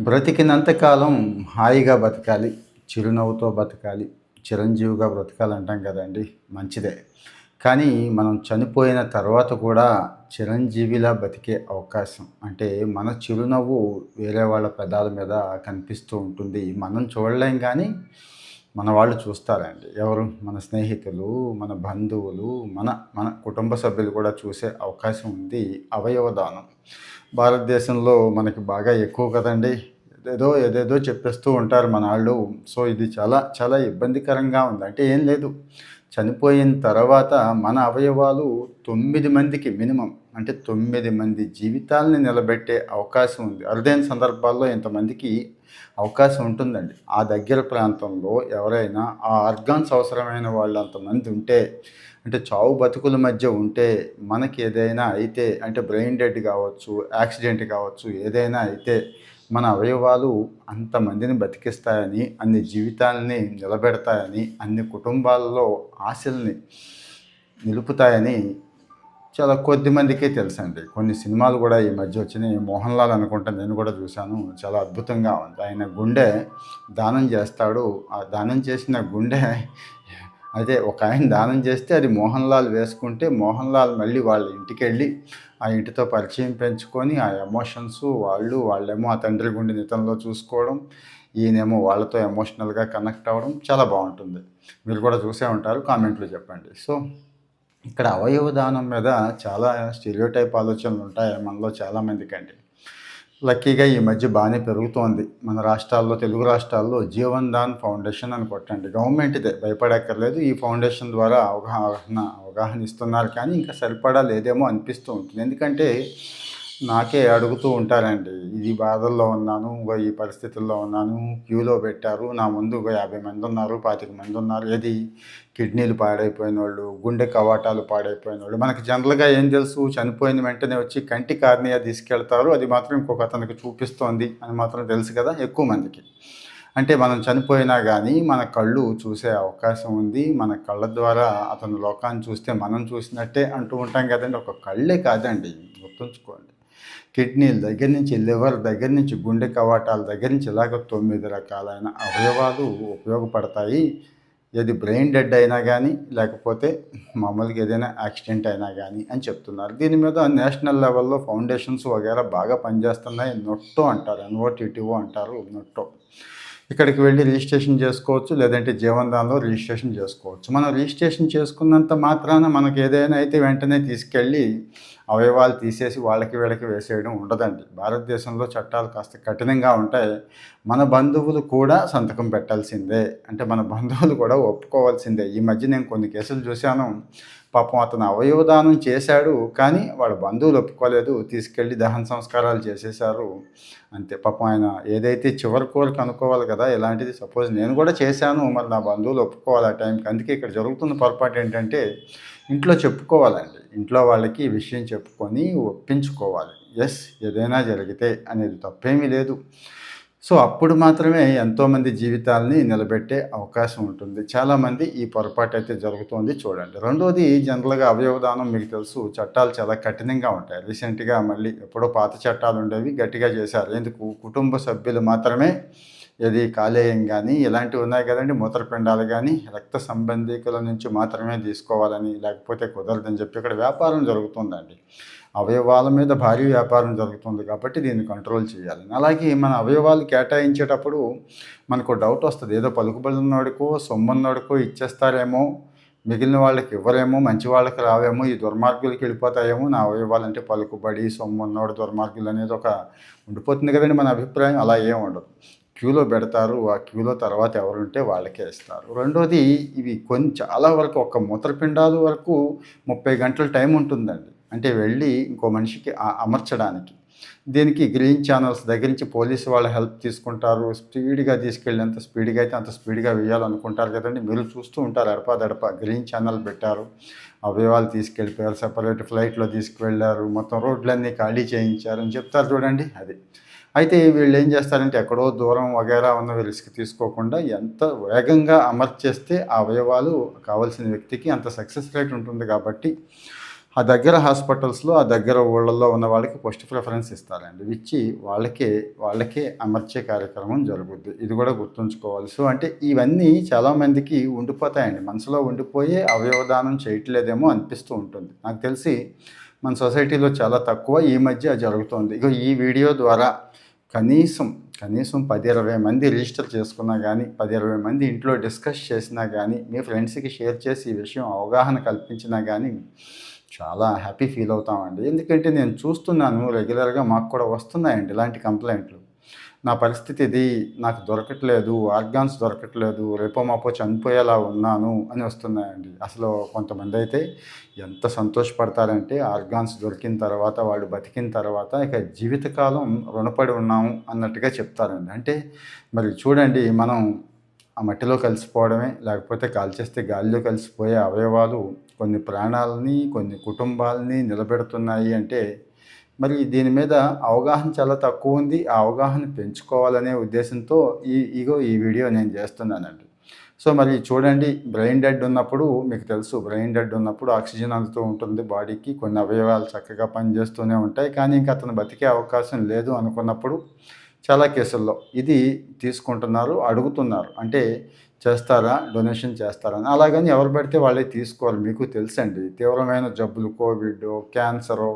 బ్రతికినంతకాలం హాయిగా బతకాలి చిరునవ్వుతో బతకాలి చిరంజీవిగా బ్రతకాలి అంటాం కదండి మంచిదే. కానీ మనం చనిపోయిన తర్వాత కూడా చిరంజీవిలా బతికే అవకాశం అంటే మన చిరునవ్వు వేరే వాళ్ళ పెదాల మీద కనిపిస్తూ ఉంటుంది. మనం చూడలేం కానీ మన వాళ్ళు చూస్తారండి. ఎవరు? మన స్నేహితులు మన బంధువులు మన మన కుటుంబ సభ్యులు కూడా చూసే అవకాశం ఉంది. అవయవ దానం. భారతదేశంలో మనకి బాగా ఎక్కువ కదండి. ఏదో ఏదేదో చెప్పేస్తూ ఉంటారు మన వాళ్ళు సో ఇది చాలా చాలా ఇబ్బందికరంగా ఉంది. అంటే ఏం లేదు. చనిపోయిన తర్వాత మన అవయవాలు తొమ్మిది మందికి మినిమం. అంటే తొమ్మిది మంది జీవితాలని నిలబెట్టే అవకాశం ఉంది. అరుదైన సందర్భాల్లో ఇంతమందికి అవకాశం ఉంటుందండి. ఆ దగ్గర ప్రాంతంలో ఎవరైనా ఆ ఆర్గాన్స్ అవసరమైన వాళ్ళు అంతమంది ఉంటే అంటే చావు బతుకుల మధ్య ఉంటే మనకి ఏదైనా అయితే అంటే బ్రెయిన్ డెడ్ కావచ్చు యాక్సిడెంట్ కావచ్చు ఏదైనా అయితే మన అవయవాలు అంతమందిని బతికిస్తాయని అన్ని జీవితాలని నిలబెడతాయని అన్ని కుటుంబాల్లో ఆశల్ని నిలుపుతాయని చాలా కొద్ది మందికే తెలుసండి. కొన్ని సినిమాలు కూడా ఈ మధ్య వచ్చినాయి. మోహన్ లాల్ అనుకుంటా నేను కూడా చూశాను. చాలా అద్భుతంగా ఉంది. ఆయన గుండె దానం చేస్తాడు. ఆ దానం చేసిన గుండె అదే ఒక ఆయన దానం చేస్తే అది మోహన్ లాల్ వేసుకుంటే మోహన్ లాల్ మళ్ళీ వాళ్ళ ఇంటికి వెళ్ళి ఆ ఇంటితో పరిచయం పెంచుకొని ఆ ఎమోషన్స్ వాళ్ళు వాళ్ళేమో ఆ తండ్రి గుండె నితంలో చూసుకోవడం ఈయనేమో వాళ్ళతో ఎమోషనల్గా కనెక్ట్ అవ్వడం చాలా బాగుంటుంది. మీరు కూడా చూసే ఉంటారు. కామెంట్లో చెప్పండి. సో ఇక్కడ అవయవ దానం మీద చాలా స్టీరియోటైప్ ఆలోచనలు ఉంటాయి మనలో చాలామందికి అండి లక్కీగా ఈ మధ్య బాగానే పెరుగుతోంది. మన రాష్ట్రాల్లో తెలుగు రాష్ట్రాల్లో జీవన్ దాన్ ఫౌండేషన్ అని కొట్టండి. గవర్నమెంట్దే భయపడక్కర్లేదు. ఈ ఫౌండేషన్ ద్వారా అవగాహన అవగాహన ఇస్తున్నారు కానీ ఇంకా సరిపడా లేదేమో అనిపిస్తూ ఉంటుంది. ఎందుకంటే నాకే అడుగుతూ ఉంటారండి ఇది బాధల్లో ఉన్నాను ఇంకో ఈ పరిస్థితుల్లో ఉన్నాను క్యూలో పెట్టారు నా ముందు ఒక యాభై మంది ఉన్నారు పాతిక మంది ఉన్నారు ఏది కిడ్నీలు పాడైపోయిన వాళ్ళు గుండె కవాటాలు పాడైపోయిన వాళ్ళు. మనకి జనరల్గా ఏం తెలుసు చనిపోయిన వెంటనే వచ్చి కంటి కార్నియా తీసుకెళ్తారు అది మాత్రం ఇంకొక అతనికి చూపిస్తోంది అని మాత్రం తెలుసు కదా ఎక్కువ మందికి. అంటే మనం చనిపోయినా కానీ మన కళ్ళు చూసే అవకాశం ఉంది మన కళ్ళ ద్వారా అతను లోకాన్ని చూస్తే మనం చూసినట్టే అంటూ ఉంటాం కదండి ఒక కళ్ళే కాదండి గుర్తుంచుకోండి. కిడ్నీల దగ్గర నుంచి లివర్ దగ్గర నుంచి గుండె కవాటాల దగ్గర నుంచి ఇలాగ తొమ్మిది రకాలైన అవయవాలు ఉపయోగపడతాయి. ఏది బ్రెయిన్ డెడ్ అయినా కానీ లేకపోతే మామూలుగా ఏదైనా యాక్సిడెంట్ అయినా కానీ అని చెప్తున్నారు. దీని మీద నేషనల్ లెవెల్లో ఫౌండేషన్స్ వగేరా బాగా పనిచేస్తున్నాయి. నొట్టో అంటారు ఎన్ఓటీటీఓ అంటారు నొట్టో. ఇక్కడికి వెళ్ళి రిజిస్ట్రేషన్ చేసుకోవచ్చు లేదంటే జీవనదానంలో రిజిస్ట్రేషన్ చేసుకోవచ్చు. మనం రిజిస్ట్రేషన్ చేసుకున్నంత మాత్రాన మనకు ఏదైనా అయితే వెంటనే తీసుకెళ్ళి అవయవాలు తీసేసి వాళ్ళకి వీళ్ళకి వేసేయడం ఉండదండి. భారతదేశంలో చట్టాలు కాస్త కఠినంగా ఉంటాయి. మన బంధువులు కూడా సంతకం పెట్టాల్సిందే. అంటే మన బంధువులు కూడా ఒప్పుకోవాల్సిందే. ఈ మధ్య నేను కొన్ని కేసులు చూశాను. పాపం అతను అవయవదానం చేశాడు కానీ వాడు బంధువులు ఒప్పుకోలేదు. తీసుకెళ్ళి దహన సంస్కారాలు చేసేశారు. అంతే. పాపం ఆయన ఏదైతే చివరి కోరిక అనుకోవాలి కదా ఇలాంటిది సపోజ్ నేను కూడా చేశాను. మరి నా బంధువులు ఒప్పుకోవాలి ఆ టైంకి. అందుకే ఇక్కడ జరుగుతున్న పొరపాటు ఏంటంటే ఇంట్లో చెప్పుకోవాలండి. ఇంట్లో వాళ్ళకి ఈ విషయం చెప్పుకొని ఒప్పించుకోవాలి. ఎస్ ఏదైనా జరిగితే అనేది తప్పేమీ లేదు. సో అప్పుడు మాత్రమే ఎంతోమంది జీవితాలని నిలబెట్టే అవకాశం ఉంటుంది. చాలామంది ఈ పొరపాటు అయితే జరుగుతోంది చూడండి. రెండోది జనరల్గా అవయవదానం మీకు తెలుసు చట్టాలు చాలా కఠినంగా ఉంటాయి. రీసెంట్గా మళ్ళీ ఎప్పుడో పాత చట్టాలు ఉండేవి గట్టిగా చేశారు. ఎందుకు? కుటుంబ సభ్యులు మాత్రమే ఇది కాలేయం కానీ ఇలాంటివి ఉన్నాయి కదండి. మూత్రపిండాలు కానీ రక్త సంబంధికుల నుంచి మాత్రమే తీసుకోవాలని లేకపోతే కుదరదని చెప్పి ఇక్కడ వ్యాపారం జరుగుతుందండి. అవయవాల మీద భారీ వ్యాపారం జరుగుతుంది కాబట్టి దీన్ని కంట్రోల్ చేయాలి. అలాగే మన అవయవాలు కేటాయించేటప్పుడు మనకు డౌట్ వస్తుంది. ఏదో పలుకుబడినోడికో సొమ్మున్నోడికో ఇచ్చేస్తారేమో మిగిలిన వాళ్ళకి ఇవ్వరేమో మంచి వాళ్ళకి రావేమో ఈ దుర్మార్గులకి వెళ్ళిపోతాయేమో నా అవయవాలు అంటే పలుకుబడి సొమ్మున్నోడు దుర్మార్గులు అనేది ఒక ఉండిపోతుంది కదండి మన అభిప్రాయం. అలా ఏం ఉండదు. క్యూలో పెడతారు ఆ క్యూలో తర్వాత ఎవరుంటే వాళ్ళకే ఇస్తారు. రెండోది ఇవి కొంచెం చాలా వరకు ఒక మూత్రపిండాలు వరకు ముప్పై గంటల టైం ఉంటుందండి. అంటే వెళ్ళి ఇంకో మనిషికి అమర్చడానికి. దీనికి గ్రీన్ ఛానల్స్ దగ్గర నుంచి పోలీసు వాళ్ళ హెల్ప్ తీసుకుంటారు. స్పీడ్గా తీసుకెళ్ళేంత స్పీడ్గా అయితే అంత స్పీడ్గా వేయాలనుకుంటారు కదండి. మీరు చూస్తూ ఉంటారు అడపాదడప గ్రీన్ ఛానల్ పెట్టారు. అవయవాలు తీసుకెళ్ళిపోయారు సపరేట్ ఫ్లైట్లో తీసుకువెళ్ళారు. మొత్తం రోడ్లన్నీ ఖాళీ చేయించారు అని చెప్తారు చూడండి. అది అయితే వీళ్ళు ఏం చేస్తారంటే ఎక్కడో దూరం వగేరా ఉన్న రిస్క్ తీసుకోకుండా ఎంత వేగంగా అమర్చేస్తే ఆ అవయవాలు కావాల్సిన వ్యక్తికి అంత సక్సెస్ రేట్ ఉంటుంది కాబట్టి ఆ దగ్గర హాస్పిటల్స్లో ఆ దగ్గర ఊళ్ళల్లో ఉన్న వాళ్ళకి ఫస్ట్ ప్రిఫరెన్స్ ఇస్తారండి. ఇచ్చి వాళ్ళకే వాళ్ళకే అమర్చే కార్యక్రమం జరుగుద్ది. ఇది కూడా గుర్తుంచుకోవాలి సో అంటే ఇవన్నీ చాలామందికి ఉండిపోతాయండి. మనసులో ఉండిపోయి అవయవదానం చేయట్లేదేమో అనిపిస్తూ ఉంటుంది. నాకు తెలిసి మన సొసైటీలో చాలా తక్కువ ఈ మధ్య జరుగుతుంది. ఇక ఈ వీడియో ద్వారా కనీసం కనీసం పది ఇరవై మంది రిజిస్టర్ చేసుకున్నా కానీ పది ఇరవై మంది ఇంట్లో డిస్కస్ చేసినా కానీ మీ ఫ్రెండ్స్కి షేర్ చేసి ఈ విషయం అవగాహన కల్పించినా కానీ చాలా హ్యాపీ ఫీల్ అవుతామండి. ఎందుకంటే నేను చూస్తున్నాను రెగ్యులర్గా మాకు కూడా వస్తున్నాయండి ఇలాంటి కంప్లైంట్లు. నా పరిస్థితి ఇది నాకు దొరకట్లేదు ఆర్గాన్స్ దొరకట్లేదు రేపో మాపో చనిపోయేలా ఉన్నాను అని వస్తున్నాయండి. అసలు కొంతమంది అయితే ఎంత సంతోషపడతారంటే ఆర్గాన్స్ దొరికిన తర్వాత వాళ్ళు బతికిన తర్వాత ఇక జీవితకాలం రుణపడి ఉన్నాము అన్నట్టుగా చెప్తారండి. అంటే మరి చూడండి మనం ఆ మట్టిలో కలిసిపోవడమే లేకపోతే కాల్చేస్తే గాలిలో కలిసిపోయే అవయవాలు కొన్ని ప్రాణాలని కొన్ని కుటుంబాలని నిలబెడుతున్నాయి అంటే మరి దీని మీద అవగాహన చాలా తక్కువ ఉంది. ఆ అవగాహన పెంచుకోవాలనే ఉద్దేశంతో ఈ ఇగో ఈ వీడియో నేను చేస్తున్నానండి. సో మరి చూడండి బ్రెయిన్ డెడ్ ఉన్నప్పుడు మీకు తెలుసు బ్రెయిన్ డెడ్ ఉన్నప్పుడు ఆక్సిజన్ అందుతూ ఉంటుంది బాడీకి కొన్ని అవయవాలు చక్కగా పనిచేస్తూనే ఉంటాయి. కానీ ఇంకా అతను బతికే అవకాశం లేదు అనుకున్నప్పుడు చాలా కేసుల్లో ఇది తీసుకుంటున్నారు అడుగుతున్నారు. అంటే చేస్తారా డొనేషన్ చేస్తారని అలాగని ఎవరు పెడితే వాళ్ళే తీసుకోవాలి. మీకు తెలుసండి. తీవ్రమైన జబ్బులు కోవిడ్ క్యాన్సరు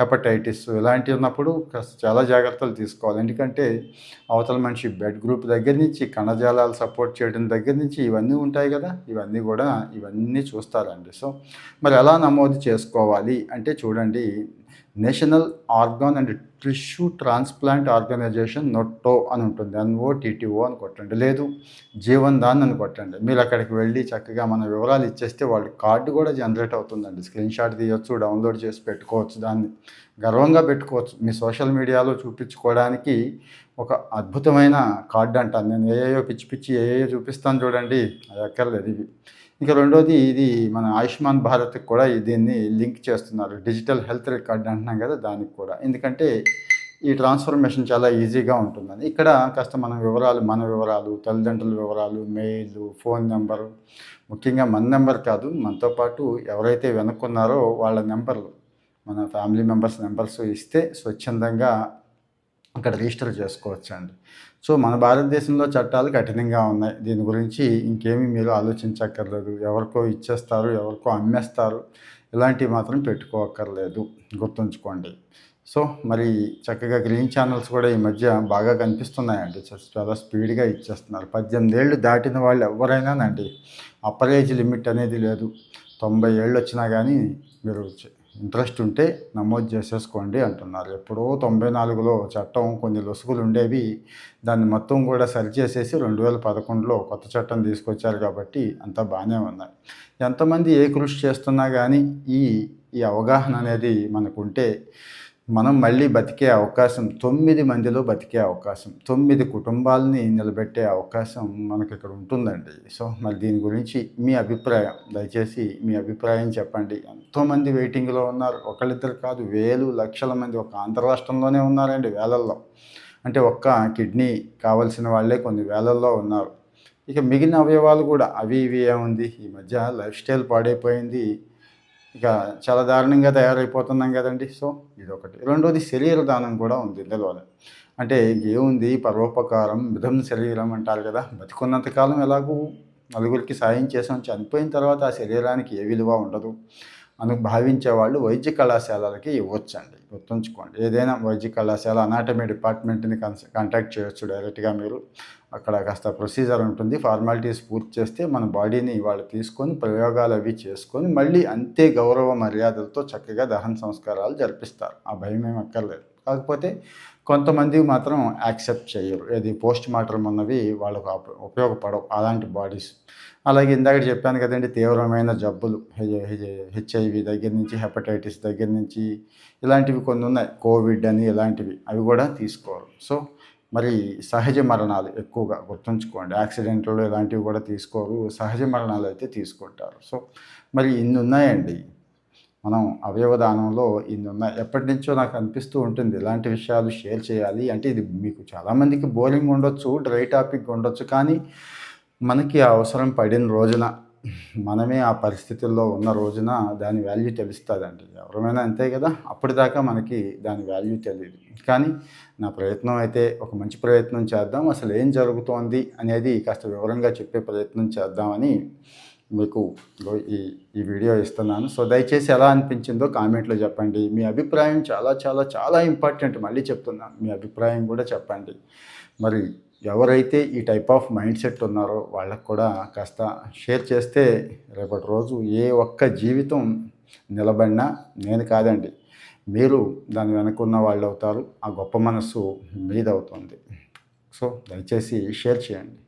హెపటైటిస్ ఇలాంటివి ఉన్నప్పుడు కాస్త చాలా జాగ్రత్తలు తీసుకోవాలి. ఎందుకంటే అవతల మనిషి బెడ్ గ్రూప్ దగ్గర నుంచి కణజాలాలు సపోర్ట్ చేయడం దగ్గర నుంచి ఇవన్నీ ఉంటాయి కదా. ఇవన్నీ కూడా ఇవన్నీ చూస్తారండి. సో మరి ఎలా నమోదు చేసుకోవాలి? అంటే చూడండి national organ and tissue transplant organization NOTTO అని ఉంటుంది. ఎన్ఓ టీటీఓ అని కొట్టండి. లేదు జీవన్ దాన్ అని కొట్టండి. మీరు అక్కడికి వెళ్ళి చక్కగా మన వివరాలు ఇచ్చేస్తే వాళ్ళ కార్డు కూడా జనరేట్ అవుతుందండి. స్క్రీన్ షాట్ తీయొచ్చు డౌన్లోడ్ చేసి పెట్టుకోవచ్చు దాన్ని. గర్వంగా పెట్టుకోవచ్చు. మీ సోషల్ మీడియాలో చూపించుకోవడానికి ఒక అద్భుతమైన కార్డు అంటాను. నేను ఏయో పిచ్చి పిచ్చి ఏయో చూపిస్తాను చూడండి. అది అక్కర్లేదు ఇవి. ఇంకా రెండోది ఇది మన ఆయుష్మాన్ భారత్కి కూడా దీన్ని లింక్ చేస్తున్నారు. డిజిటల్ హెల్త్ రికార్డ్ అంటున్నాం కదా దానికి కూడా. ఎందుకంటే ఈ ట్రాన్స్ఫర్మేషన్ చాలా ఈజీగా ఉంటుందని. ఇక్కడ కాస్త మన వివరాలు మన వివరాలు తల్లిదండ్రుల వివరాలు మెయిల్ ఫోన్ నెంబరు ముఖ్యంగా మన నెంబర్ కాదు మనతో పాటు ఎవరైతే వెనుక్కున్నారో వాళ్ళ నెంబర్లు మన ఫ్యామిలీ మెంబర్స్ నెంబర్స్ ఇస్తే స్వచ్ఛందంగా అక్కడ రిజిస్టర్ చేసుకోవచ్చండి. సో మన భారతదేశంలో చట్టాలు కఠినంగా ఉన్నాయి. దీని గురించి ఇంకేమీ మీరు ఆలోచించక్కర్లేదు. ఎవరికో ఇచ్చేస్తారు ఎవరికో అమ్మేస్తారు. ఇలాంటివి మాత్రం పెట్టుకోక్కర్లేదు. గుర్తుంచుకోండి. సో మరి చక్కగా గ్రీన్ ఛానల్స్ కూడా ఈ మధ్య బాగా కనిపిస్తున్నాయండి. చాలా స్పీడ్గా ఇచ్చేస్తున్నారు. పద్దెనిమిది ఏళ్ళు దాటిన వాళ్ళు ఎవరైనానండి అప్పర్ ఏజ్ లిమిట్ అనేది లేదు. తొంభై ఏళ్ళు వచ్చినా కానీ మీరు ఇంట్రెస్ట్ ఉంటే నమోదు చేసేసుకోండి అంటున్నారు. ఎప్పుడో తొంభై నాలుగులో చట్టం కొన్ని లొసుగులు ఉండేవి. దాన్ని మొత్తం కూడా సరిచేసేసి రెండు వేల పదకొండులో కొత్త చట్టం తీసుకొచ్చారు కాబట్టి అంతా బాగానే ఉన్నాయి ఎంతమంది ఏ కృషి చేస్తున్నా కానీ ఈ ఈ అవగాహన అనేది మనకుంటే మనం మళ్ళీ బతికే అవకాశం తొమ్మిది మందిలో బతికే అవకాశం తొమ్మిది కుటుంబాలని నిలబెట్టే అవకాశం మనకి ఇక్కడ ఉంటుందండి. సో మరి దీని గురించి మీ అభిప్రాయం దయచేసి మీ అభిప్రాయం చెప్పండి. ఎంతోమంది వెయిటింగ్లో ఉన్నారు. ఒకళ్ళిద్దరు కాదు వేలు లక్షల మంది ఒక ఆంధ్ర రాష్ట్రంలోనే ఉన్నారండి వేలల్లో. అంటే ఒక్క కిడ్నీ కావలసిన వాళ్ళే కొన్ని వేలల్లో ఉన్నారు. ఇక మిగిలిన అవయవాలు కూడా అవి ఇవి ఏముంది? ఈ మధ్య లైఫ్ స్టైల్ పాడైపోయింది. ఇక చాలా దారుణంగా తయారైపోతున్నాం కదండి. సో ఇది ఒకటి రెండోది శరీర దానం కూడా ఉంది ఇందులోనే అంటే ఏముంది పరోపకారం మిథం శరీరం అంటారు కదా. బతికున్నంతకాలం ఎలాగూ నలుగురికి సాయం చేసాం. చనిపోయిన తర్వాత ఆ శరీరానికి ఏ విలువ ఉండదు. అని భావించే వాళ్ళు వైద్య కళాశాలలకి ఇవ్వచ్చండి. గుర్తుంచుకోండి. ఏదైనా వైద్య కళాశాల అనాటమీ డిపార్ట్మెంట్ని కాంటాక్ట్ చేయొచ్చు డైరెక్ట్గా మీరు. అక్కడ కాస్త ప్రొసీజర్ ఉంటుంది. ఫార్మాలిటీస్ పూర్తి చేస్తే మన బాడీని వాళ్ళు తీసుకొని ప్రయోగాలు అవి చేసుకొని మళ్ళీ అంతే గౌరవ మర్యాదలతో చక్కగా దహన సంస్కారాలు జరిపిస్తారు. ఆ భయం ఏం అక్కర్లేదు. కాకపోతే కొంతమంది మాత్రం యాక్సెప్ట్ చేయరు. ఏది పోస్ట్ మార్టం అన్నవి వాళ్ళకు ఉపయోగపడవు అలాంటి బాడీస్. అలాగే ఇందాక చెప్పాను కదండి తీవ్రమైన జబ్బులు హెచ్ఐవి దగ్గర నుంచి హెపటైటిస్ దగ్గర నుంచి ఇలాంటివి కొన్ని ఉన్నాయి. కోవిడ్ అని ఇలాంటివి. అవి కూడా తీసుకోరు. సో మరి సహజ మరణాలు ఎక్కువగా గుర్తుంచుకోండి. యాక్సిడెంట్లు ఇలాంటివి కూడా తీసుకోరు. సహజ మరణాలు అయితే తీసుకుంటారు. సో మరి ఇన్ని ఉన్నాయండి. మనం అవయవదానంలో ఇన్ని ఉన్నాయి ఎప్పటి నుంచో నాకు అనిపిస్తూ ఉంటుంది ఇలాంటి విషయాలు షేర్ చేయాలి అంటే ఇది మీకు చాలామందికి బోరింగ్ ఉండొచ్చు డ్రై టాపిక్ ఉండొచ్చు కానీ మనకి అవసరం పడిన రోజున మనమే ఆ పరిస్థితుల్లో ఉన్న రోజున దాని వాల్యూ తెలుస్తుందండి. ఎవరమైనా అంతే కదా అప్పటిదాకా మనకి దాని వాల్యూ తెలియదు కానీ నా ప్రయత్నం అయితే ఒక మంచి ప్రయత్నం చేద్దాం అసలు ఏం జరుగుతోంది అనేది కాస్త వివరంగా చెప్పే ప్రయత్నం చేద్దామని మీకు ఈ ఈ వీడియో ఇస్తున్నాను. సో దయచేసి ఎలా అనిపించిందో కామెంట్లో చెప్పండి. మీ అభిప్రాయం చాలా చాలా చాలా ఇంపార్టెంట్. మళ్ళీ చెప్తున్నాను. మీ అభిప్రాయం కూడా చెప్పండి. మరి ఎవరైతే ఈ టైప్ ఆఫ్ మైండ్ సెట్ ఉన్నారో వాళ్ళకు కూడా కాస్త షేర్ చేస్తే రేపటి రోజు ఏ ఒక్క జీవితం నిలబడినా నేను కాదండి మీరు దాని వెనుకున్న వాళ్ళు అవుతారు ఆ గొప్ప మనస్సు మీదవుతుంది. సో దయచేసి షేర్ చేయండి.